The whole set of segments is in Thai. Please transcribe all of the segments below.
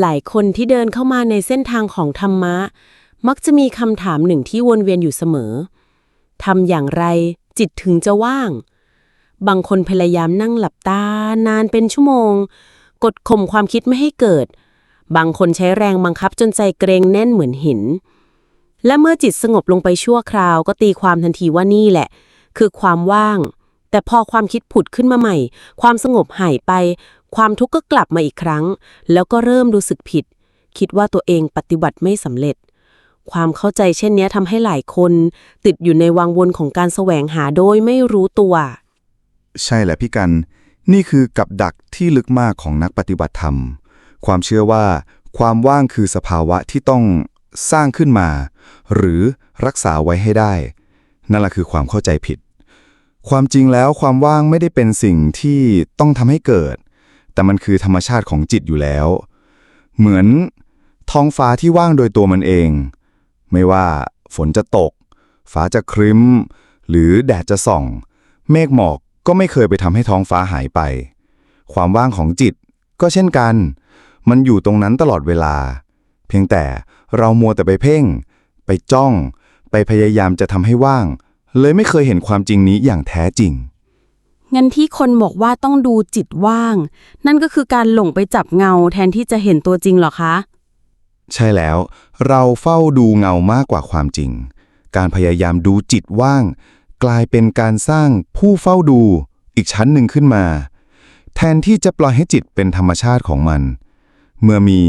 หลายคนที่เดินเข้ามาในเส้นทางของธรรมะ มักจะมีคำถามหนึ่งที่วนเวียนอยู่เสมอทำอย่างไรจิตถึงจะว่าง บางคนพยายามนั่งหลับตานานเป็นชั่วโมง กดข่มความคิดไม่ให้เกิด บางคนใช้แรงบังคับจนใจเกรงแน่นเหมือนหิน และเมื่อจิตสงบลงไปชั่วคราวก็ตีความทันทีว่านี่แหละ คือความว่าง แต่พอความคิดผุดขึ้นมาใหม่ ความสงบหายไป ความทุกข์ก็กลับมาอีกครั้ง แล้วก็เริ่มรู้สึกผิด คิดว่าตัวเองปฏิบัติไม่สำเร็จ ความเข้าใจเช่นนี้ทำให้หลายคน ติดอยู่ในวังวนของการแสวงหาโดยไม่รู้ตัว ใช่แหละพี่กัน นี่คือกับดักที่ลึกมากของนักปฏิบัติธรรม ความเชื่อว่า ความว่างคือสภาวะที่ต้องสร้างขึ้นมา หรือรักษาไว้ให้ได้ นั่นแหละคือความเข้าใจผิด ความจริงแล้วความว่างไม่ได้เป็นสิ่งที่ต้องทำให้เกิด แต่มันคือธรรมชาติของจิตอยู่แล้ว เหมือนท้องฟ้าที่ว่างโดยตัวมันเอง ไม่ว่าฝนจะตก ฟ้าจะครึ้ม หรือแดดจะส่อง เมฆหมอกก็ไม่เคยไปทำให้ท้องฟ้าหายไป ความว่างของจิตก็เช่นกัน มันอยู่ตรงนั้นตลอดเวลา เพียงแต่เรามัวแต่ไปเพ่ง ไปจ้อง ไปพยายามจะทำให้ว่าง เลยไม่เคยเห็นความจริงนี้อย่างแท้จริง งั้นที่คนบอกว่าต้องดูจิตว่าง นั่นก็คือการหลงไปจับเงาแทนที่จะเห็นตัวจริงเหรอคะ ใช่แล้ว เราเฝ้าดูเงามากกว่าความจริง การพยายามดูจิตว่าง กลายเป็นการสร้างผู้เฝ้าดูอีกชั้นหนึ่งขึ้นมา แทนที่จะปล่อยให้จิตเป็นธรรมชาติของมัน เมื่อมี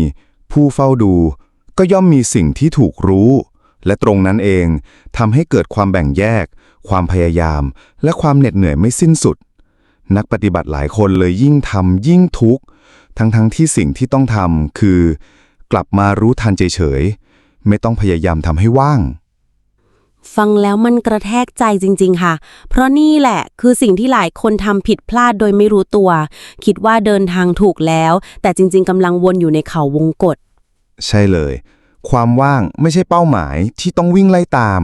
ผู้เฝ้าดู ก็ย่อมมีสิ่งที่ถูกรู้ และตรงนั้นเองทำให้เกิดความแบ่งแยก ความพยายาม และความเหน็ดเหนื่อยไม่สิ้นสุด นักปฏิบัติหลายคนเลยยิ่งทำยิ่งทุกข์ ทั้งๆทที่สิ่งที่ต้องทำคือ กลับมารู้ทันเฉยๆ ไม่ต้องพยายามทำให้ว่าง ฟังแล้วมันกระแทกใจจริง ๆ ค่ะ เพราะนี่แหละคือสิ่งที่หลายคนทำผิดพลาดโดยไม่รู้ตัว คิดว่าเดินทางถูกแล้ว แต่จริง ๆกำลังวนอยู่ในเขาวงกฏใช่เลย ความว่างไม่ใช่เป้าหมายที่ต้องวิ่งไล่ตาม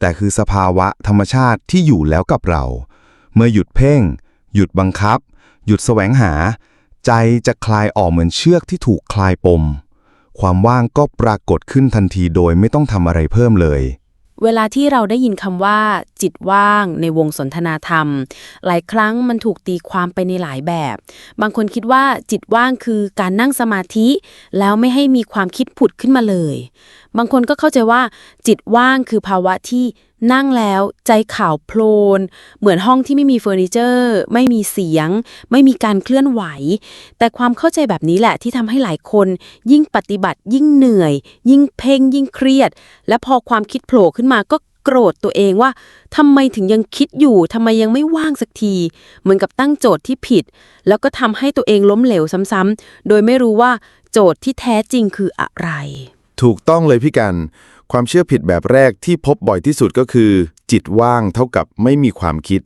แต่คือสภาวะธรรมชาติที่อยู่แล้วกับเรา เมื่อหยุดเพ่ง หยุดบังคับ หยุดแสวงหา ใจจะคลายออกเหมือนเชือกที่ถูกคลายปม ความว่างก็ปรากฏขึ้นทันทีโดยไม่ต้องทำอะไรเพิ่มเลยเวลาที่เราได้ยินคำว่า จิตว่างในวงสนทนาธรรม หลายครั้งมันถูกตีความไปในหลายแบบ บางคนคิดว่าจิตว่างคือการนั่งสมาธิ แล้วไม่ให้มีความคิดผุดขึ้นมาเลย บางคนก็เข้าใจว่า จิตว่างคือภาวะที่ นั่งแล้วใจข่าวโพลน เหมือนห้องที่ไม่มีเฟอร์นิเจอร์ ไม่มีเสียง ไม่มีการเคลื่อนไหว แต่ความเข้าใจแบบนี้แหละที่ทำให้หลายคน ยิ่งปฏิบัติ ยิ่งเหนื่อย ยิ่งเพ่งยิ่งเครียด และพอความคิดโผล่ขึ้นมาก็โกรธตัวเองว่าทำไมถึงยังคิดอยู่ทำไมยังไม่ว่างสักที เหมือนกับตั้งโจทย์ที่ผิด แล้วก็ทำให้ตัวเองล้มเหลวซ้ำๆโดยไม่รู้ว่าโจทย์ที่แท้จริงคืออะไร ถูกต้องเลยพี่กัน ความเชื่อผิดแบบแรกที่พบบ่อยที่สุดก็คือ จิตว่างเท่ากับไม่มีความคิด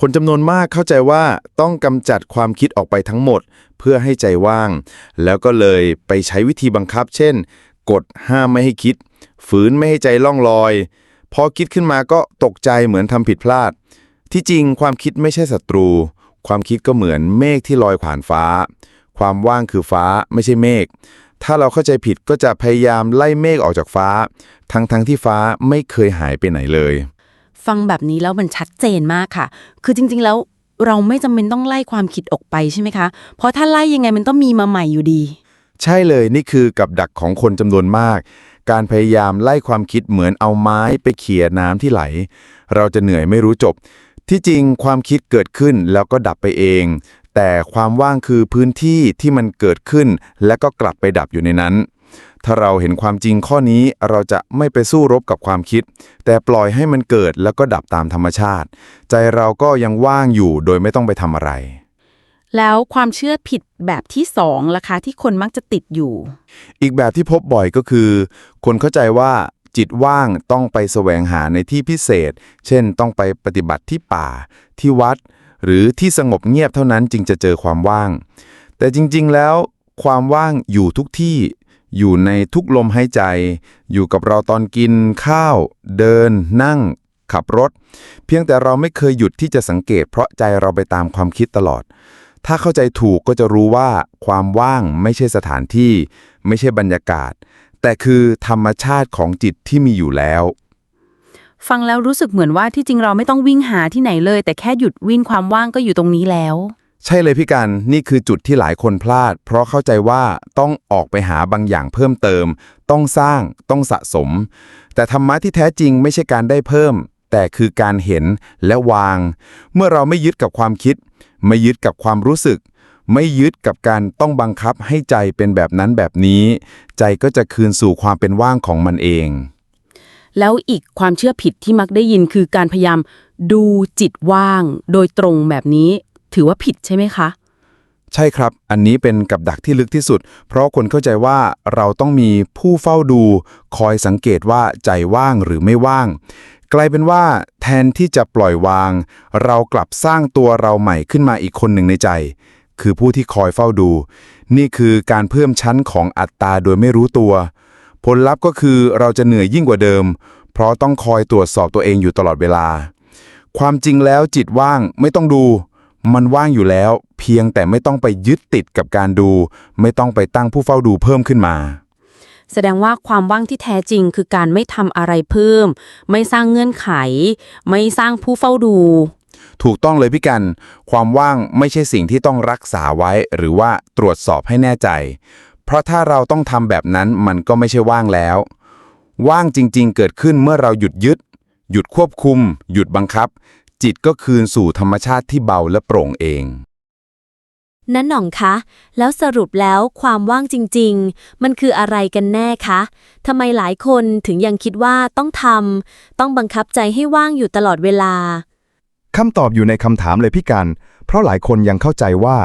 คนจำนวนมากเข้าใจว่าต้องกำจัดความคิดออกไปทั้งหมด เพื่อให้ใจว่าง แล้วก็เลยไปใช้วิธีบังคับ เช่น กดห้ามไม่ให้คิด ฝืนไม่ให้ใจล่องลอย พอคิดขึ้นมาก็ตกใจเหมือนทำผิดพลาด ที่จริงความคิดไม่ใช่ศัตรู ความคิดก็เหมือนเมฆที่ลอยผ่านฟ้า ความว่างคือฟ้าไม่ใช่เมฆ ถ้าเราเข้าใจผิดก็จะพยายามไล่เมฆออกจากฟ้า ทั้งๆทที่ฟ้าไม่เคยหายไปไหนเลย ฟังแบบนี้แล้วมันชัดเจนมากค่ะ คือจริงๆแล้วเราไม่จำเป็นต้องไล่ความคิดออกไปใช่ไหมคะ เพราะถ้าไล่ยังไงมันต้องมีมาใหม่อยู่ดี ใช่เลยนี่คือกับดักของคนจำนวนมาก การพยายามไล่ความคิดเหมือนเอาไม้ไปเขี่ยน้ำที่ไหล เราจะเหนื่อยไม่รู้จบ ที่จริงความคิดเกิดขึ้นแล้วก็ดับไปเอง แต่ความว่างคือพื้นที่ที่มันเกิดขึ้น และก็กลับไปดับอยู่ในนั้น ถ้าเราเห็นความจริงข้อนี้เราจะไม่ไปสู้รบกับความคิด แต่ปล่อยให้มันเกิดแล้วก็ดับตามธรรมชาติ ใจเราก็ยังว่างอยู่โดยไม่ต้องไปทำอะไร แล้วความเชื่อผิดแบบที่สองล่ะคะที่คนมักจะติดอยู่ อีกแบบที่พบบ่อยก็คือ คนเข้าใจว่าจิตว่างต้องไปแสวงหาในที่พิเศษ เช่น ต้องไปปฏิบัติที่ป่า ที่วัด หรือที่สงบเงียบเท่านั้นจึงจะเจอความว่าง แต่จริงๆแล้วความว่างอยู่ทุกที่ อยู่ในทุกลมหายใจ อยู่กับเราตอนกินข้าว เดิน นั่ง ขับรถ เพียงแต่เราไม่เคยหยุดที่จะสังเกต เพราะใจเราไปตามความคิดตลอด ถ้าเข้าใจถูกก็จะรู้ว่า ความว่างไม่ใช่สถานที่ ไม่ใช่บรรยากาศ แต่คือธรรมชาติของจิตที่มีอยู่แล้ว ฟังแล้วรู้สึกเหมือนว่าที่จริงเราไม่ต้องวิ่งหาที่ไหนเลย แต่แค่หยุดวิ่งความว่างก็อยู่ตรงนี้แล้ว ใช่เลยพี่กันนี่คือจุดที่หลายคนพลาด เพราะเข้าใจว่าต้องออกไปหาบางอย่างเพิ่มเติม ต้องสร้างต้องสะสม แต่ธรรมะที่แท้จริงไม่ใช่การได้เพิ่ม แต่คือการเห็นและวาง เมื่อเราไม่ยึดกับความคิด ไม่ยึดกับความรู้สึก ไม่ยึดกับการต้องบังคับให้ใจเป็นแบบนั้นแบบนี้ ใจก็จะคืนสู่ความเป็นว่างของมันเอง แล้วอีกความเชื่อผิดที่มักได้ยินคือการพยายามดูจิตว่าง โดยตรงแบบนี้ ถือว่าผิดใช่ไหมคะ ใช่ครับ อันนี้เป็นกับดักที่ลึกที่สุด เพราะคนเข้าใจว่าเราต้องมีผู้เฝ้าดู คอยสังเกตว่าใจว่างหรือไม่ว่าง กลายเป็นว่าแทนที่จะปล่อยวาง เรากลับสร้างตัวเราใหม่ขึ้นมาอีกคนหนึ่งในใจ คือผู้ที่คอยเฝ้าดู นี่คือการเพิ่มชั้นของอัตตาโดยไม่รู้ตัว ผลลัพธ์ก็คือเราจะเหนื่อยยิ่งกว่าเดิม เพราะต้องคอยตรวจสอบตัวเองอยู่ตลอดเวลา ความจริงแล้วจิตว่างไม่ต้องดู มันว่างอยู่แล้ว เพียงแต่ไม่ต้องไปยึดติดกับการดู ไม่ต้องไปตั้งผู้เฝ้าดูเพิ่มขึ้นมาแสดงว่าความว่างที่แท้จริงคือการไม่ทำอะไรเพิ่ม ไม่สร้างเงื่อนไข ไม่สร้างผู้เฝ้าดู ถูกต้องเลยพี่กัน ความว่างไม่ใช่สิ่งที่ต้องรักษาไว้ หรือว่าตรวจสอบให้แน่ใจ เพราะถ้าเราต้องทำแบบนั้นมันก็ไม่ใช่ว่างแล้ว ว่างจริงๆ เกิดขึ้นเมื่อเราหยุดยึด หยุดควบคุม หยุดบังคับ จิตก็คืนสู่ธรรมชาติที่เบาและโปร่งเองนั่นหน่องคะ แล้วสรุปแล้วความว่างจริง ๆ มันคืออะไรกันแน่คะทำไมหลายคนถึงยังคิดว่าต้องทำต้องบังคับใจให้ว่างอยู่ตลอดเวลาคำตอบอยู่ในคำถามเลยพี่กัน เพราะหลายคนยังเข้าใจว่า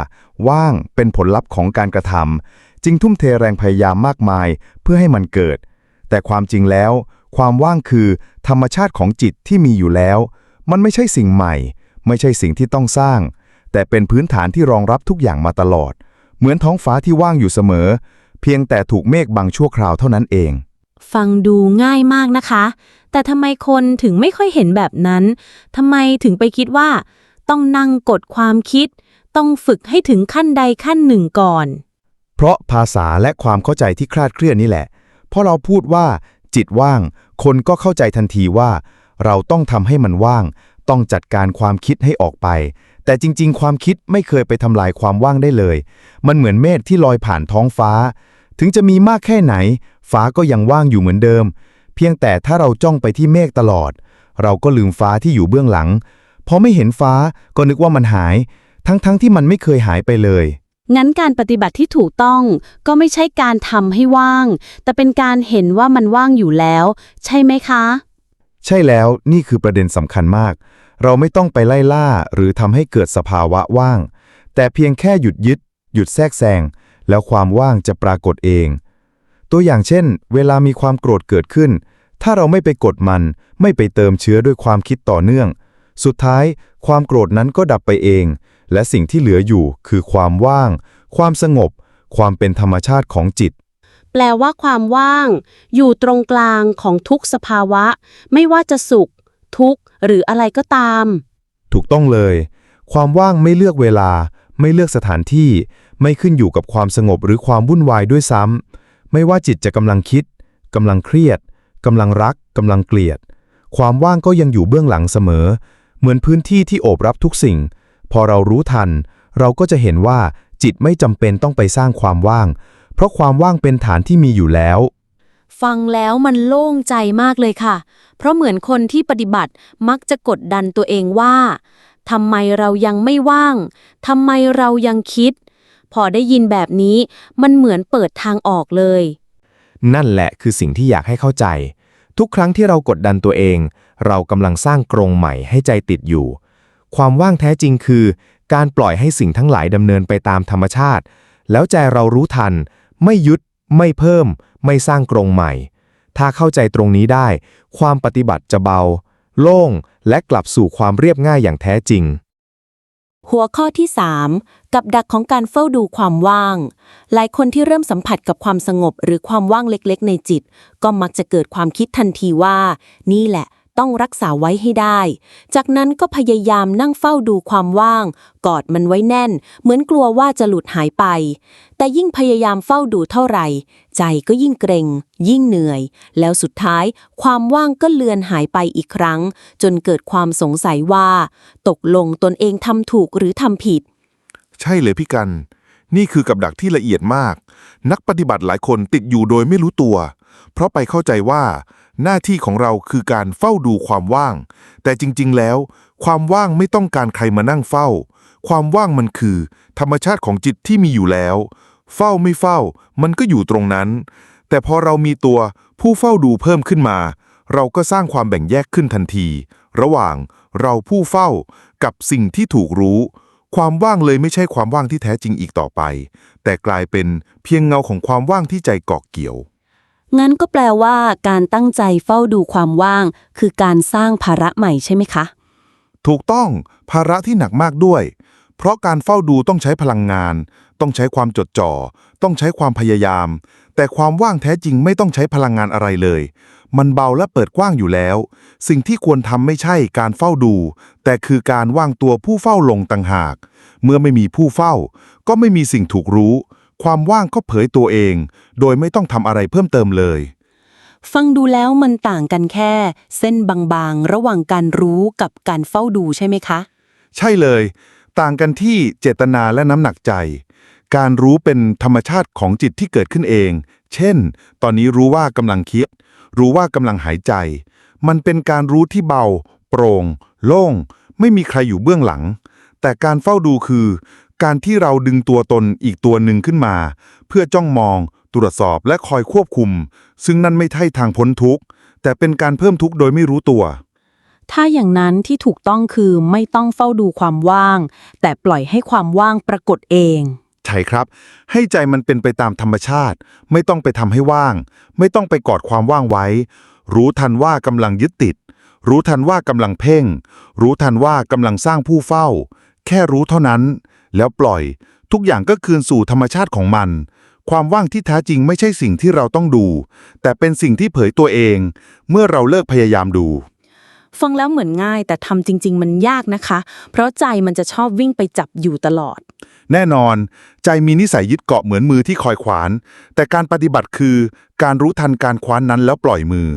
ว่างเป็นผลลัพธ์ของการกระทำ จึงทุ่มเทแรงพยายามมากมายเพื่อให้มันเกิด แต่ความจริงแล้ว ความว่างคือธรรมชาติของจิตที่มีอยู่แล้ว มันไม่ใช่สิ่งใหม่ ไม่ใช่สิ่งที่ต้องสร้าง แต่เป็นพื้นฐานที่รองรับทุกอย่างมาตลอด เหมือนท้องฟ้าที่ว่างอยู่เสมอ เพียงแต่ถูกเมฆบังชั่วคราวเท่านั้นเอง ฟังดูง่ายมากนะคะ แต่ทำไมคนถึงไม่ค่อยเห็นแบบนั้นทำไมถึงไปคิดว่า ต้องนั่งกดความคิด ต้องฝึกให้ถึงขั้นใดขั้นหนึ่งก่อน เพราะภาษาและความเข้าใจที่คลาดเคลื่อนนี่แหละพอเราพูดว่า จิตว่าง คนก็เข้าใจทันทีว่า เราต้องทำให้มันว่าง ต้องจัดการความคิดให้ออกไป แต่จริง ๆ ความคิดไม่เคยไปทำลายความว่างได้เลย มันเหมือนเมฆที่ลอยผ่านท้องฟ้า ถึงจะมีมากแค่ไหน ฟ้าก็ยังว่างอยู่เหมือนเดิม เพียงแต่ถ้าเราจ้องไปที่เมฆตลอด เราก็ลืมฟ้าที่อยู่เบื้องหลังพอไม่เห็นฟ้าก็นึกว่ามันหาย ทั้งๆทที่มันไม่เคยหายไปเลย งั้นการปฏิบัติที่ถูกต้องก็ไม่ใช่การทำให้ว่าง แต่เป็นการเห็นว่ามันว่างอยู่แล้ว ใช่ไหมคะ ใช่แล้วนี่คือประเด็นสำคัญมาก เราไม่ต้องไปไล่ล่าหรือทำให้เกิดสภาวะว่าง แต่เพียงแค่หยุดยึด หยุดแทรกแซง แล้วความว่างจะปรากฏเอง ตัวอย่างเช่น เวลามีความโกรธเกิดขึ้น ถ้าเราไม่ไปกดมัน ไม่ไปเติมเชื้อด้วยความคิดต่อเนื่อง สุดท้าย ความโกรธนั้นก็ดับไปเอง และสิ่งที่เหลืออยู่คือความว่าง ความสงบ ความเป็นธรรมชาติของจิต แปลว่าความว่าง อยู่ตรงกลางของทุกสภาวะ ไม่ว่าจะสุข ทุกข์ หรืออะไรก็ตาม ถูกต้องเลย ความว่างไม่เลือกเวลา ไม่เลือกสถานที่ ไม่ขึ้นอยู่กับความสงบหรือความวุ่นวายด้วยซ้ำไม่ว่าจิตจะกำลังคิดกำลังเครียดกำลังรักกำลังเกลียด ความว่างก็ยังอยู่เบื้องหลังเสมอ เหมือนพื้นที่ที่โอบรับทุกสิ่ง พอเรารู้ทัน เราก็จะเห็นว่าจิตไม่จำเป็นต้องไปสร้างความว่าง เพราะความว่างเป็นฐานที่มีอยู่แล้ว ฟังแล้วมันโล่งใจมากเลยค่ะ เพราะเหมือนคนที่ปฏิบัติมักจะกดดันตัวเองว่าทำไมเรายังไม่ว่างทำไมเรายังคิด พอได้ยินแบบนี้มันเหมือนเปิดทางออกเลย นั่นแหละคือสิ่งที่อยากให้เข้าใจ ทุกครั้งที่เรากดดันตัวเอง เรากำลังสร้างกรงใหม่ให้ใจติดอยู่ ความว่างแท้จริงคือ การปล่อยให้สิ่งทั้งหลายดำเนินไปตามธรรมชาติ แล้วใจเรารู้ทัน ไม่ยึด ไม่เพิ่ม ไม่สร้างกรงใหม่ ถ้าเข้าใจตรงนี้ได้ ความปฏิบัติจะเบา โล่ง และกลับสู่ความเรียบง่ายอย่างแท้จริงหัวข้อที่ 3 กับดักของการเฝ้าดูความว่าง หลายคนที่เริ่มสัมผัสกับความสงบหรือความว่างเล็กๆ ในจิต ก็มักจะเกิดความคิดทันทีว่า นี่แหละ ต้องรักษาไว้ให้ได้ จากนั้นก็พยายามนั่งเฝ้าดูความว่าง กอดมันไว้แน่น เหมือนกลัวว่าจะหลุดหายไป แต่ยิ่งพยายามเฝ้าดูเท่าไหร่ ใจก็ยิ่งเกรงยิ่งเหนื่อย แล้วสุดท้ายความว่างก็เลือนหายไปอีกครั้ง จนเกิดความสงสัยว่า ตกลงตนเองทำถูกหรือทำผิด ใช่เลยพี่กัน นี่คือกับดักที่ละเอียดมาก นักปฏิบัติหลายคนติดอยู่โดยไม่รู้ตัว เพราะไปเข้าใจว่า หน้าที่ของเราคือการเฝ้าดูความว่าง แต่จริง ๆ แล้ว ความว่างไม่ต้องการใครมานั่งเฝ้า ความว่างมันคือ ธรรมชาติของจิตที่มีอยู่แล้ว เฝ้าไม่เฝ้า มันก็อยู่ตรงนั้น แต่พอเรามีตัวผู้เฝ้าดูเพิ่มขึ้นมา เราก็สร้างความแบ่งแยกขึ้นทันที ระหว่างเราผู้เฝ้ากับสิ่งที่ถูกรู้ ความว่างเลยไม่ใช่ความว่างที่แท้จริงอีกต่อไป แต่กลายเป็นเพียงเงาของความว่างที่ใจเกาะเกี่ยว งั้นก็แปลว่าการตั้งใจเฝ้าดูความว่าง คือการสร้างภาระใหม่ใช่ไหมคะ ถูกต้องภาระที่หนักมากด้วย เพราะการเฝ้าดูต้องใช้พลังงาน ต้องใช้ความจดจ่อ ต้องใช้ความพยายาม แต่ความว่างแท้จริงไม่ต้องใช้พลังงานอะไรเลย มันเบาและเปิดกว้างอยู่แล้ว สิ่งที่ควรทำไม่ใช่การเฝ้าดู แต่คือการว่างตัวผู้เฝ้าลงต่างหาก เมื่อไม่มีผู้เฝ้า ก็ไม่มีสิ่งถูกรู้ ความว่างก็เผยตัวเอง โดยไม่ต้องทำอะไรเพิ่มเติมเลย ฟังดูแล้วมันต่างกันแค่ เส้นบางๆ ระหว่างการรู้กับการเฝ้าดูใช่ไหมคะ ใช่เลย ต่างกันที่เจตนาและน้ำหนักใจ การรู้เป็นธรรมชาติของจิตที่เกิดขึ้นเอง เช่น ตอนนี้รู้ว่ากำลังคิด รู้ว่ากำลังหายใจ มันเป็นการรู้ที่เบา โปร่ง โล่ง ไม่มีใครอยู่เบื้องหลัง แต่การเฝ้าดูคือ การที่เราดึงตัวตนอีกตัวหนึ่งขึ้นมา เพื่อจ้องมอง ตรวจสอบและคอยควบคุม ซึ่งนั่นไม่ใช่ทางพ้นทุกข์ แต่เป็นการเพิ่มทุกข์โดยไม่รู้ตัว ถ้าอย่างนั้นที่ถูกต้องคือไม่ต้องเฝ้าดูความว่าง แต่ปล่อยให้ความว่างปรากฏเอง ใช่ครับ ให้ใจมันเป็นไปตามธรรมชาติ ไม่ต้องไปทำให้ว่าง ไม่ต้องไปกอดความว่างไว้ รู้ทันว่ากำลังยึดติด รู้ทันว่ากำลังเพ่ง รู้ทันว่ากำลังสร้างผู้เฝ้า แค่รู้เท่านั้น แล้วปล่อย ทุกอย่างก็คืนสู่ธรรมชาติของมัน ความว่างที่แท้จริงไม่ใช่สิ่งที่เราต้องดู แต่เป็นสิ่งที่เผยตัวเอง เมื่อเราเลิกพยายามดู ฟังแล้วเหมือนง่ายแต่ทำจริง ๆ มันยากนะคะ เพราะใจมันจะชอบวิ่งไปจับอยู่ตลอด แน่นอน ใจมีนิสัยยึดเกาะเหมือนมือที่คอยขวาน แต่การปฏิบัติคือ การรู้ทันการคว้านนั้นแล้วปล่อยมือ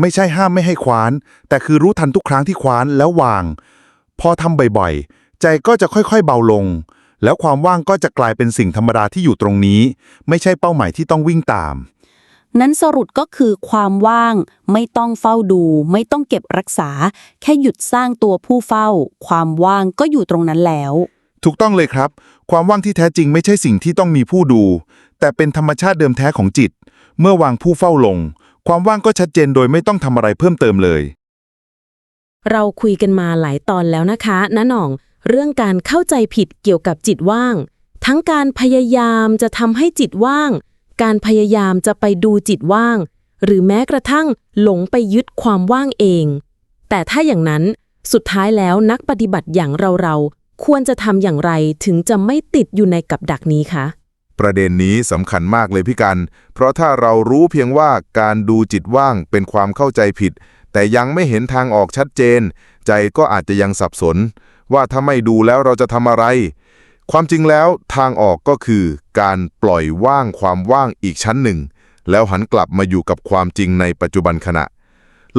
ไม่ใช่ห้ามไม่ให้คว้าน แต่คือรู้ทันทุกครั้งที่คว้านแล้ววาง พอทำบ่อยๆ ใจก็จะค่อยๆ เบาลง แล้วความว่างก็จะกลายเป็นสิ่งธรรมดาที่อยู่ตรงนี้ ไม่ใช่เป้าหมายที่ต้องวิ่งตาม นั้นสรุปก็คือความว่าง ไม่ต้องเฝ้าดู ไม่ต้องเก็บรักษา แค่หยุดสร้างตัวผู้เฝ้า ความว่างก็อยู่ตรงนั้นแล้ว ถูกต้องเลยครับ ความว่างที่แท้จริงไม่ใช่สิ่งที่ต้องมีผู้ดู แต่เป็นธรรมชาติเดิมแท้ของจิต เมื่อวางผู้เฝ้าลง ความว่างก็ชัดเจนโดยไม่ต้องทำอะไรเพิ่มเติมเลย เราคุยกันมาหลายตอนแล้วนะคะน้าหน่อง เรื่องการเข้าใจผิดเกี่ยวกับจิตว่าง ทั้งการพยายามจะทำให้จิตว่าง การพยายามจะไปดูจิตว่าง หรือแม้กระทั่งหลงไปยึดความว่างเอง แต่ถ้าอย่างนั้นสุดท้ายแล้วนักปฏิบัติอย่างเราๆ ควรจะทำอย่างไรถึงจะไม่ติดอยู่ในกับดักนี้คะประเด็นนี้สำคัญมากเลยพี่กัน เพราะถ้าเรารู้เพียงว่าการดูจิตว่างเป็นความเข้าใจผิด แต่ยังไม่เห็นทางออกชัดเจน ใจก็อาจจะยังสับสน ว่าถ้าไม่ดูแล้วเราจะทำอะไร ความจริงแล้วทางออกก็คือการปล่อยว่างความว่างอีกชั้นหนึ่ง แล้วหันกลับมาอยู่กับความจริงในปัจจุบันขณะ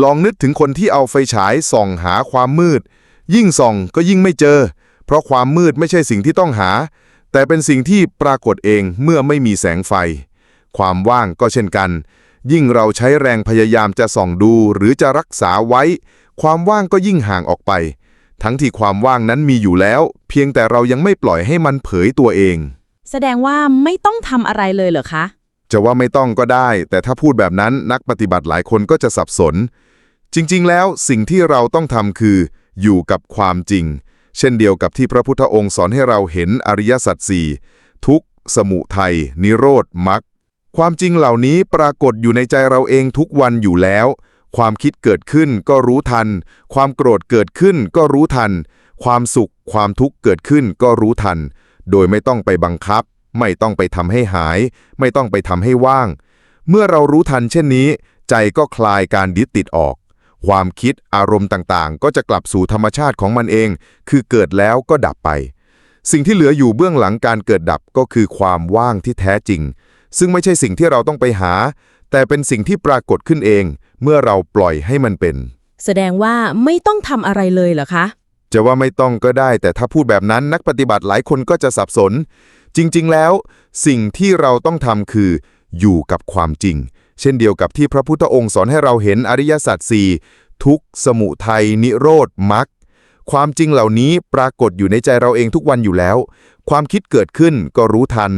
ลองนึกถึงคนที่เอาไฟฉายส่องหาความมืด ยิ่งส่องก็ยิ่งไม่เจอ เพราะความมืดไม่ใช่สิ่งที่ต้องหา แต่เป็นสิ่งที่ปรากฏเองเมื่อไม่มีแสงไฟ ความว่างก็เช่นกัน ยิ่งเราใช้แรงพยายามจะส่องดูหรือจะรักษาไว้ ความว่างก็ยิ่งห่างออกไป ทั้งที่ความว่างนั้นมีอยู่แล้ว เพียงแต่เรายังไม่ปล่อยให้มันเผยตัวเอง แสดงว่าไม่ต้องทำอะไรเลยเหรอคะ จะว่าไม่ต้องก็ได้ แต่ถ้าพูดแบบนั้นนักปฏิบัติหลายคนก็จะสับสน จริงๆ แล้วสิ่งที่เราต้องทำคือ อยู่กับความจริง เช่นเดียวกับที่พระพุทธองค์สอนให้เราเห็นอริยสัจสี่ทุกข์สมุทัยนิโรธมรรคความจริงเหล่านี้ปรากฏอยู่ในใจเราเองทุกวันอยู่แล้ว ความคิดเกิดขึ้นก็รู้ทัน ความโกรธเกิดขึ้นก็รู้ทัน ความสุข ความทุกข์เกิดขึ้นก็รู้ทัน โดยไม่ต้องไปบังคับ ไม่ต้องไปทำให้หาย ไม่ต้องไปทำให้ว่าง เมื่อเรารู้ทันเช่นนี้ ใจก็คลายการยึดติดออก ความคิดอารมณ์ต่างๆ ก็จะกลับสู่ธรรมชาติของมันเอง คือเกิดแล้วก็ดับไป สิ่งที่เหลืออยู่เบื้องหลังการเกิดดับก็คือความว่างที่แท้จริง ซึ่งไม่ใช่สิ่งที่เราต้องไปหา แต่เป็นสิ่งที่ปรากฏขึ้นเอง เมื่อเราปล่อยให้มันเป็น แสดงว่าไม่ต้องทำอะไรเลยเหรอคะ จะว่าไม่ต้องก็ได้ แต่ถ้าพูดแบบนั้นนักปฏิบัติหลายคนก็จะสับสน จริง ๆ แล้ว สิ่งที่เราต้องทำคือ อยู่กับความจริง เช่นเดียวกับที่พระพุทธองค์สอนให้เราเห็นอริยสัจสี่ทุกข์สมุทัยนิโรธมรรคความจริงเหล่านี้ปรากฏอยู่ในใจเราเองทุกวันอยู่แล้ว ความคิดเกิดขึ้นก็รู้ทัน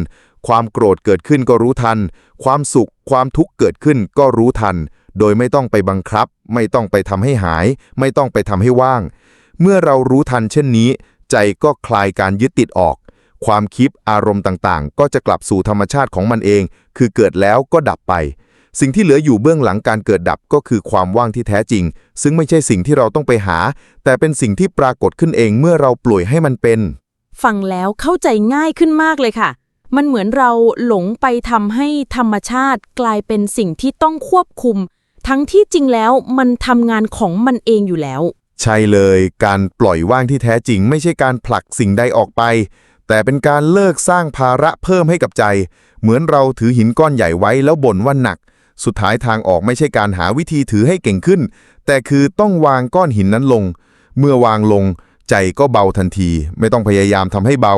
ความโกรธเกิดขึ้นก็รู้ทัน ความสุข ความทุกข์เกิดขึ้นก็รู้ทัน โดยไม่ต้องไปบังคับ ไม่ต้องไปทำให้หาย ไม่ต้องไปทำให้ว่าง เมื่อเรารู้ทันเช่นนี้ ใจก็คลายการยึดติดออก ความคิดอารมณ์ต่างๆ ก็จะกลับสู่ธรรมชาติของมันเอง คือเกิดแล้วก็ดับไป สิ่งที่เหลืออยู่เบื้องหลังการเกิดดับก็คือความว่างที่แท้จริง ซึ่งไม่ใช่สิ่งที่เราต้องไปหา แต่เป็นสิ่งที่ปรากฏขึ้นเองเมื่อเราปล่อยให้มันเป็น ฟังแล้วเข้าใจง่ายขึ้นมากเลยค่ะมันเหมือนเราหลงไปทำให้ธรรมชาติกลายเป็นสิ่งที่ต้องควบคุม ทั้งที่จริงแล้วมันทำงานของมันเองอยู่แล้ว ใช่เลยการปล่อยว่างที่แท้จริง ไม่ใช่การผลักสิ่งใดออกไป แต่เป็นการเลิกสร้างภาระเพิ่มให้กับใจ เหมือนเราถือหินก้อนใหญ่ไว้แล้วบ่นว่าหนัก สุดท้ายทางออกไม่ใช่การหาวิธีถือให้เก่งขึ้น แต่คือต้องวางก้อนหินนั้นลง เมื่อวางลง ใจก็เบาทันที ไม่ต้องพยายามทำให้เบา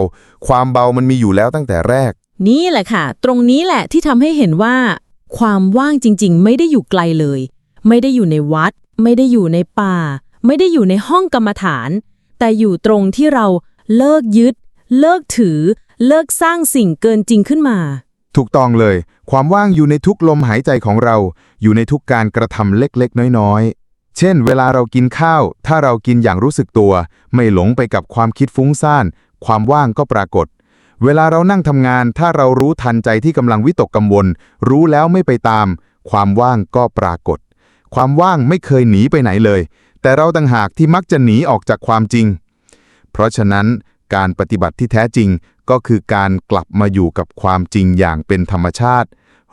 ความเบามันมีอยู่แล้วตั้งแต่แรก นี่แหละค่ะ ตรงนี้แหละที่ทำให้เห็นว่า ความว่างจริงๆ ไม่ได้อยู่ไกลเลย ไม่ได้อยู่ในวัด ไม่ได้อยู่ในป่า ไม่ได้อยู่ในห้องกรรมฐาน แต่อยู่ตรงที่เราเลิกยึด เลิกถือ เลิกสร้างสิ่งเกินจริงขึ้นมา ถูกต้องเลย ความว่างอยู่ในทุกลมหายใจของเรา อยู่ในทุกการกระทำเล็กๆ น้อยๆ เช่น เวลาเรากินข้าว ถ้าเรากินอย่างรู้สึกตัว ไม่หลงไปกับความคิดฟุ้งซ่าน ความว่างก็ปรากฏ เวลาเรานั่งทำงานถ้าเรารู้ทันใจที่กำลังวิตกกังวล รู้แล้วไม่ไปตาม ความว่างก็ปรากฏ ความว่างไม่เคยหนีไปไหนเลย แต่เราต่างหากที่มักจะหนีออกจากความจริง เพราะฉะนั้นการปฏิบัติที่แท้จริงก็คือการกลับมาอยู่กับความจริงอย่างเป็นธรรมชาติ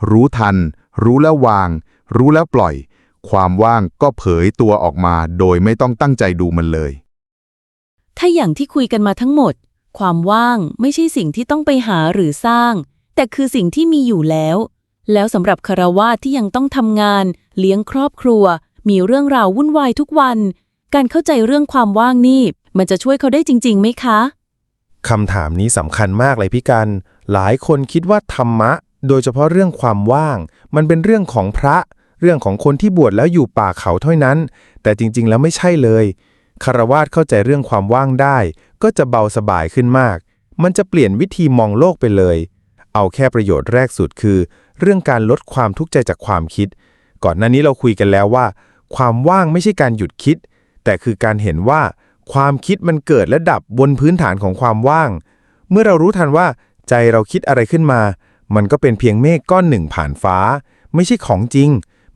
รู้ทัน รู้แล้ววาง รู้แล้วปล่อย ความว่างก็เผยตัวออกมาโดยไม่ต้องตั้งใจดูมันเลย ถ้าอย่างที่คุยกันมาทั้งหมด ความว่างไม่ใช่สิ่งที่ต้องไปหาหรือสร้าง แต่คือสิ่งที่มีอยู่แล้ว แล้วสำหรับคารวาที่ยังต้องทำงาน เลี้ยงครอบครัว มีเรื่องราววุ่นวายทุกวัน การเข้าใจเรื่องความว่างนี่ มันจะช่วยเขาได้จริงๆไหมคะคำถามนี้สำคัญมากเลยพี่กัน หลายคนคิดว่าธรรมะ โดยเฉพาะเรื่องความว่าง มันเป็นเรื่องของพระ เรื่องของคนที่บวชแล้วอยู่ป่าเขาเท่านั้น แต่จริงๆ แล้วไม่ใช่เลย คารวาสเข้าใจเรื่องความว่างได้ ก็จะเบาสบายขึ้นมาก มันจะเปลี่ยนวิธีมองโลกไปเลย เอาแค่ประโยชน์แรกสุดคือ เรื่องการลดความทุกข์ใจจากความคิด ก่อนหน้านี้เราคุยกันแล้วว่า ความว่างไม่ใช่การหยุดคิด แต่คือการเห็นว่า ความคิดมันเกิดและดับบนพื้นฐานของความว่าง เมื่อเรารู้ทันว่า ใจเราคิดอะไรขึ้นมา มันก็เป็นเพียงเมฆก้อนหนึ่งผ่านฟ้า ไม่ใช่ของจริง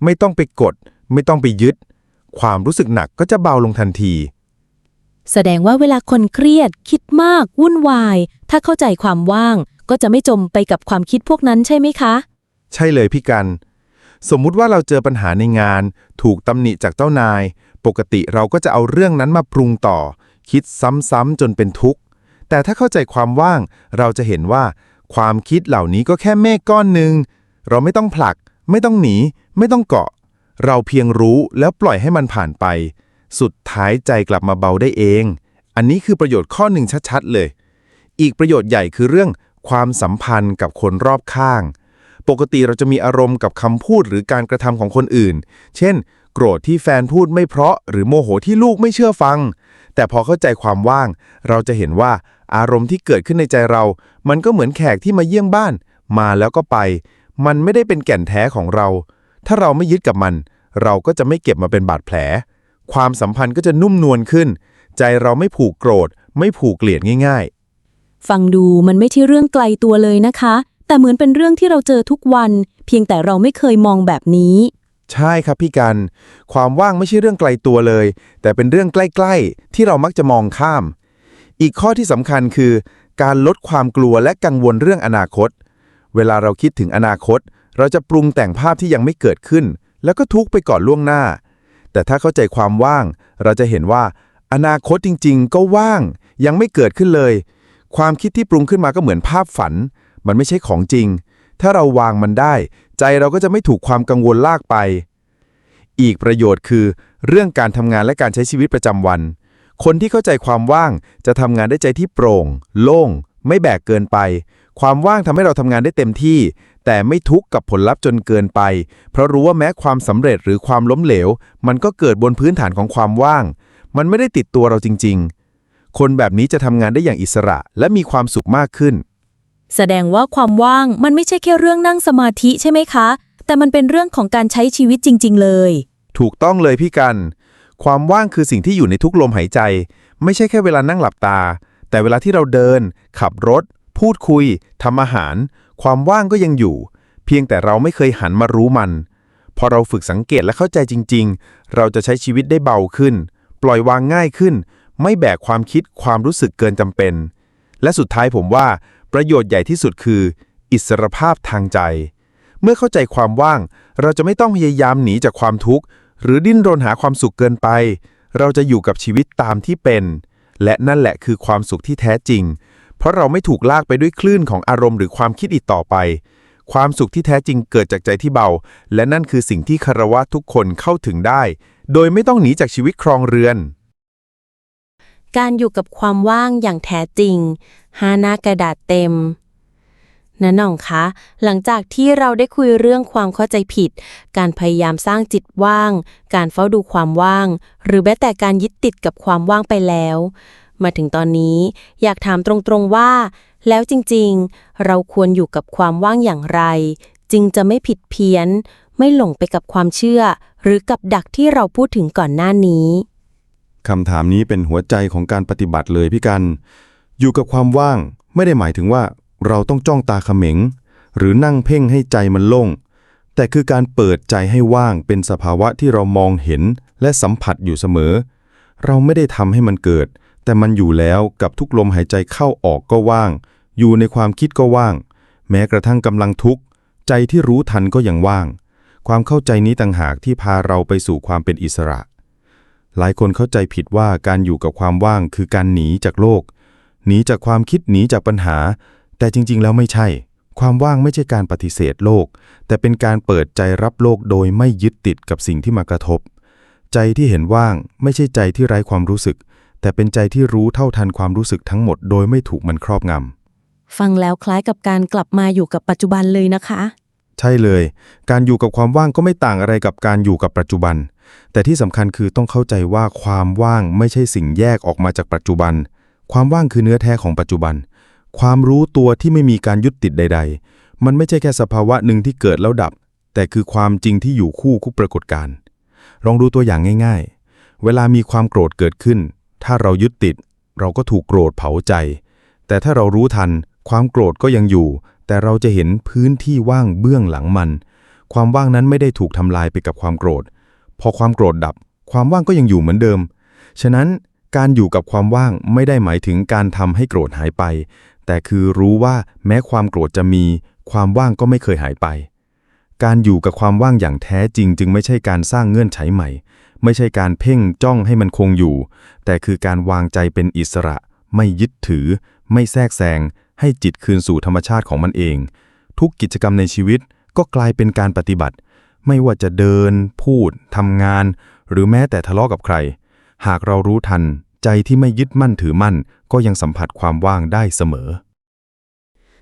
ไม่ต้องไปกด ไม่ต้องไปยึด ความรู้สึกหนักก็จะเบาลงทันที แสดงว่าเวลาคนเครียด คิดมาก วุ่นวาย ถ้าเข้าใจความว่าง ก็จะไม่จมไปกับความคิดพวกนั้นใช่ไหมคะ ใช่เลยพี่กัน สมมุติว่าเราเจอปัญหาในงาน ถูกตำหนิจากเจ้านาย ปกติเราก็จะเอาเรื่องนั้นมาปรุงต่อ คิดซ้ำๆจนเป็นทุกข์ แต่ถ้าเข้าใจความว่าง เราจะเห็นว่า ความคิดเหล่านี้ก็แค่เมฆก้อนหนึ่งเราไม่ต้องผลัก ไม่ต้องหนี ไม่ต้องเกาะ เราเพียงรู้แล้วปล่อยให้มันผ่านไป สุดท้ายใจกลับมาเบาได้เอง อันนี้คือประโยชน์ข้อหนึ่งชัดๆเลย อีกประโยชน์ใหญ่คือเรื่องความสัมพันธ์กับคนรอบข้าง ปกติเราจะมีอารมณ์กับคำพูดหรือการกระทำของคนอื่น เช่น โกรธที่แฟนพูดไม่เพราะ หรือโมโหที่ลูกไม่เชื่อฟัง แต่พอเข้าใจความว่าง เราจะเห็นว่าอารมณ์ที่เกิดขึ้นในใจเรา มันก็เหมือนแขกที่มาเยี่ยมบ้าน มาแล้วก็ไป มันไม่ได้เป็นแก่นแท้ของเรา ถ้าเราไม่ยึดกับมัน เราก็จะไม่เก็บมาเป็นบาดแผล ความสัมพันธ์ก็จะนุ่มนวลขึ้น ใจเราไม่ผูกโกรธ ไม่ผูกเกลียดง่าย ๆ ฟังดูมันไม่ใช่เรื่องไกลตัวเลยนะคะ แต่เหมือนเป็นเรื่องที่เราเจอทุกวัน เพียงแต่เราไม่เคยมองแบบนี้ ใช่ครับพี่กัน ความว่างไม่ใช่เรื่องไกลตัวเลย แต่เป็นเรื่องใกล้ๆ ที่เรามักจะมองข้าม อีกข้อที่สำคัญคือ การลดความกลัวและกังวลเรื่องอนาคต เวลาเราคิดถึงอนาคต เราจะปรุงแต่งภาพที่ยังไม่เกิดขึ้น แล้วก็ทุกไปก่อนล่วงหน้า แต่ถ้าเข้าใจความว่าง เราจะเห็นว่า อนาคตจริง ๆ ก็ว่าง ยังไม่เกิดขึ้นเลย ความคิดที่ปรุงขึ้นมาก็เหมือนภาพฝัน มันไม่ใช่ของจริง ถ้าเราวางมันได้ ใจเราก็จะไม่ถูกความกังวลลากไป อีกประโยชน์คือ เรื่องการทำงานและการใช้ชีวิตประจำวัน คนที่เข้าใจความว่างจะทำงานได้ใจที่โปร่ง โล่ง ไม่แบกเกินไป ความว่างทำให้เราทำงานได้เต็มที่ แต่ไม่ทุกข์กับผลลัพธ์จนเกินไป เพราะรู้ว่าแม้ความสำเร็จหรือความล้มเหลว มันก็เกิดบนพื้นฐานของความว่าง มันไม่ได้ติดตัวเราจริง ๆ คนแบบนี้จะทำงานได้อย่างอิสระและมีความสุขมากขึ้น แสดงว่าความว่างมันไม่ใช่แค่เรื่องนั่งสมาธิใช่ไหมคะ แต่มันเป็นเรื่องของการใช้ชีวิตจริง ๆ เลย ถูกต้องเลยพี่กัน ความว่างคือสิ่งที่อยู่ในทุกลมหายใจ ไม่ใช่แค่เวลานั่งหลับตา แต่เวลาที่เราเดิน ขับรถ พูดคุยทำอาหาร ความว่างก็ยังอยู่ เพียงแต่เราไม่เคยหันมารู้มัน พอเราฝึกสังเกตและเข้าใจจริง ๆ เราจะใช้ชีวิตได้เบาขึ้น ปล่อยวางง่ายขึ้น ไม่แบกความคิดความรู้สึกเกินจำเป็น และสุดท้ายผมว่า ประโยชน์ใหญ่ที่สุดคือ อิสรภาพทางใจ เมื่อเข้าใจความว่าง เราจะไม่ต้องพยายามหนีจากความทุกข์ หรือดิ้นรนหาความสุขเกินไป เราจะอยู่กับชีวิตตามที่เป็น และนั่นแหละคือความสุขที่แท้จริง เพราะเราไม่ถูกลากไปด้วยคลื่นของอารมณ์หรือความคิดอีกต่อไป ความสุขที่แท้จริงเกิดจากใจที่เบา และนั่นคือสิ่งที่คารวะทุกคนเข้าถึงได้ โดยไม่ต้องหนีจากชีวิตครองเรือน การอยู่กับความว่างอย่างแท้จริงหาหน้ากระดาษเต็มนะน้องคะ หลังจากที่เราได้คุยเรื่องความเข้าใจผิด การพยายามสร้างจิตว่าง การเฝ้าดูความว่าง หรือแม้แต่การยึดติดกับความว่างไปแล้ว มาถึงตอนนี้ อยากถามตรงๆว่า แล้วจริงๆ เราควรอยู่กับความว่างอย่างไร จึงจะไม่ผิดเพี้ยน ไม่หลงไปกับความเชื่อ หรือกับดักที่เราพูดถึงก่อนหน้านี้คำถามนี้เป็นหัวใจของการปฏิบัติเลยพี่กัน อยู่กับความว่างไม่ได้หมายถึงว่า เราต้องจ้องตาเขม็ง หรือนั่งเพ่งให้ใจมันโล่งแต่คือการเปิดใจให้ว่างเป็นสภาวะที่เรามองเห็นและสัมผัสอยู่เสมอ เราไม่ได้ทำให้มันเกิด แต่มันอยู่แล้วกับทุกลมหายใจเข้าออกก็ว่าง อยู่ในความคิดก็ว่าง แม้กระทั่งกำลังทุกข์ ใจที่รู้ทันก็ยังว่าง ความเข้าใจนี้ต่างหากที่พาเราไปสู่ความเป็นอิสระ หลายคนเข้าใจผิดว่าการอยู่กับความว่างคือการหนีจากโลก หนีจากความคิดหนีจากปัญหา แต่จริง ๆ แล้วไม่ใช่ ความว่างไม่ใช่การปฏิเสธโลก แต่เป็นการเปิดใจรับโลกโดยไม่ยึดติดกับสิ่งที่มากระทบ ใจที่เห็นว่างไม่ใช่ใจที่ไร้ความรู้สึก แต่เป็นใจที่รู้เท่าทันความรู้สึกทั้งหมด โดยไม่ถูกมันครอบงำ ฟังแล้วคล้ายกับการกลับมาอยู่กับปัจจุบันเลยนะคะ ใช่เลย การอยู่กับความว่างก็ไม่ต่างอะไรกับการอยู่กับปัจจุบัน แต่ที่สำคัญคือต้องเข้าใจว่าความว่างไม่ใช่สิ่งแยกออกมาจากปัจจุบัน ความว่างคือเนื้อแท้ของปัจจุบัน ความรู้ตัวที่ไม่มีการยึดติดใด ๆ มันไม่ใช่แค่สภาวะหนึ่งที่เกิดแล้วดับ แต่คือความจริงที่อยู่คู่คู่ปรากฏการณ์ลองดูตัวอย่างง่าย ๆ เวลามีความโกรธเกิดขึ้น ถ้าเรายึดติด เราก็ถูกโกรธเผาใจ แต่ถ้าเรารู้ทัน ความโกรธก็ยังอยู่ แต่เราจะเห็นพื้นที่ว่างเบื้องหลังมัน ความว่างนั้นไม่ได้ถูกทำลายไปกับความโกรธ พอความโกรธดับ ความว่างก็ยังอยู่เหมือนเดิม ฉะนั้นการอยู่กับความว่างไม่ได้หมายถึงการทำให้โกรธหายไป แต่คือรู้ว่าแม้ความโกรธจะมี ความว่างก็ไม่เคยหายไป การอยู่กับความว่างอย่างแท้จริง จึงไม่ใช่การสร้างเงื่อนไขใหม่ ไม่ใช่การเพ่งจ้องให้มันคงอยู่ แต่คือการวางใจเป็นอิสระ ไม่ยึดถือ ไม่แทรกแซง ให้จิตคืนสู่ธรรมชาติของมันเอง ทุกกิจกรรมในชีวิตก็กลายเป็นการปฏิบัติ ไม่ว่าจะเดิน พูดทำงาน หรือแม้แต่ทะเลาะกับใคร หากเรารู้ทัน ใจที่ไม่ยึดมั่นถือมั่น ก็ยังสัมผัสความว่างได้เสมอ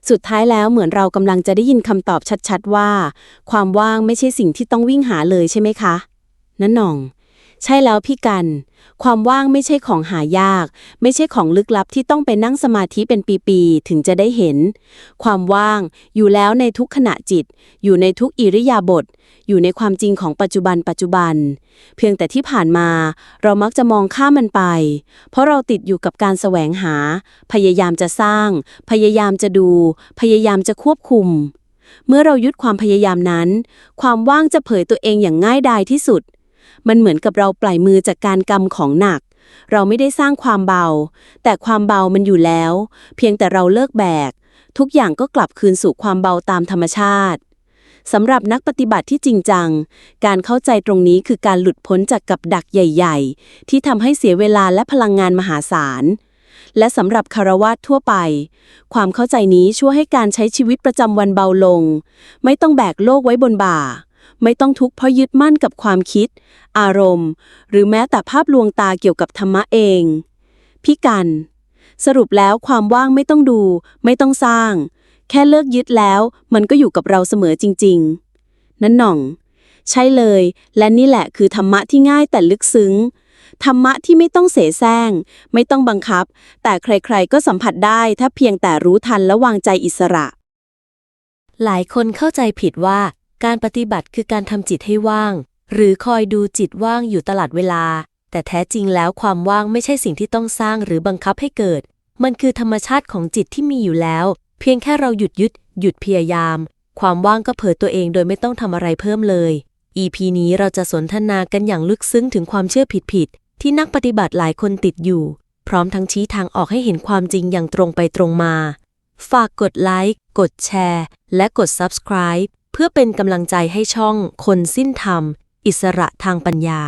สุดท้ายแล้วเหมือนเรากำลังจะได้ยินคำตอบชัดๆว่า ความว่างไม่ใช่สิ่งที่ต้องวิ่งหาเลยใช่ไหมคะนั่นน่อง ใช่แล้วพี่กัน ความว่างไม่ใช่ของหายาก ไม่ใช่ของลึกลับที่ต้องไปนั่งสมาธิเป็นปีๆถึงจะได้เห็น ความว่างอยู่แล้วในทุกขณะจิต อยู่ในทุกอิริยาบถอยู่ในความจริงของปัจจุบันปัจจุบัน เพียงแต่ที่ผ่านมา เรามักจะมองข้ามมันไป เพราะเราติดอยู่กับการแสวงหา พยายามจะสร้าง พยายามจะดู พยายามจะควบคุมเมื่อเรายึดความพยายามนั้น ความว่างจะเผยตัวเองอย่างง่ายดายที่สุด มันเหมือนกับเราปล่อยมือจากการกำของหนัก เราไม่ได้สร้างความเบา แต่ความเบามันอยู่แล้ว เพียงแต่เราเลิกแบก ทุกอย่างก็กลับคืนสู่ความเบาตามธรรมชาติสำหรับนักปฏิบัติที่จริงจัง การเข้าใจตรงนี้คือการหลุดพ้นจากกับดักใหญ่ ๆ ที่ทำให้เสียเวลาและพลังงานมหาศาล และสำหรับคารวาสทั่วไป ความเข้าใจนี้ช่วยให้การใช้ชีวิตประจำวันเบาลง ไม่ต้องแบกโลกไว้บนบ่า ไม่ต้องทุกข์เพราะยึดมั่นกับความคิด อารมณ์ หรือแม้แต่ภาพลวงตาเกี่ยวกับธรรมะเองพี่กัน สรุปแล้วความว่างไม่ต้องดู ไม่ต้องสร้าง แค่เลิกยึดแล้ว มันก็อยู่กับเราเสมอจริง ๆ นั่นหน่อง ใช่เลย และนี่แหละคือธรรมะที่ง่ายแต่ลึกซึ้งธรรมะที่ไม่ต้องเสแสร้ง ไม่ต้องบังคับ แต่ใครๆก็สัมผัสได้ถ้าเพียงแต่รู้ทันและวางใจอิสระ หลายคนเข้าใจผิดว่า การปฏิบัติคือการทำจิตให้ว่าง หรือคอยดูจิตว่างอยู่ตลอดเวลา แต่แท้จริงแล้วความว่างไม่ใช่สิ่งที่ต้องสร้างหรือบังคับให้เกิด มันคือธรรมชาติของจิตที่มีอยู่แล้ว เพียงแค่เราหยุดยึด หยุดพยายาม ความว่างก็เผยตัวเองโดยไม่ต้องทำอะไรเพิ่มเลย EP นี้เราจะสนทนากันอย่างลึกซึ้งถึงความเชื่อผิดๆที่นักปฏิบัติหลายคนติดอยู่ พร้อมทั้งชี้ทางออกให้เห็นความจริงอย่างตรงไปตรงมา ฝากกดไลค์ กดแชร์ และกด Subscribe เพื่อเป็นกำลังใจให้ช่องคนสิ้นธรรม อิสระทางปัญญา